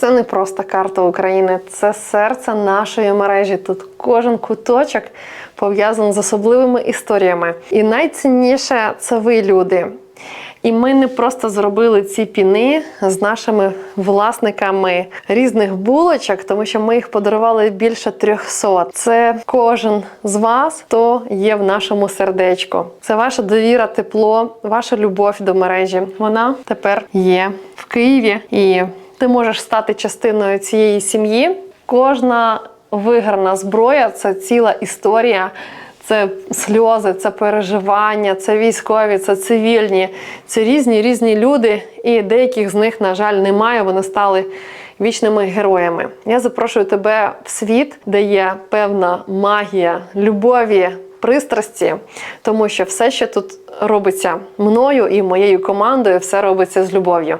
Це не просто карта України, це серце нашої мережі. Тут кожен куточок пов'язаний з особливими історіями. І найцінніше це ви, люди. І ми не просто зробили ці піни з нашими власниками різних булочок, тому що ми їх подарували більше 300. Це кожен з вас, хто є в нашому сердечку. Це ваша довіра, тепло, ваша любов до мережі. Вона тепер є в Києві, і ти можеш стати частиною цієї сім'ї. Кожна виграна зброя це ціла історія. Це сльози, це переживання, це військові, це цивільні, це різні різні люди, і деяких з них, на жаль, немає. Вони стали вічними героями. Я запрошую тебе в світ, де є певна магія любові, пристрасті, тому що все, що тут робиться мною і моєю командою, все робиться з любов'ю.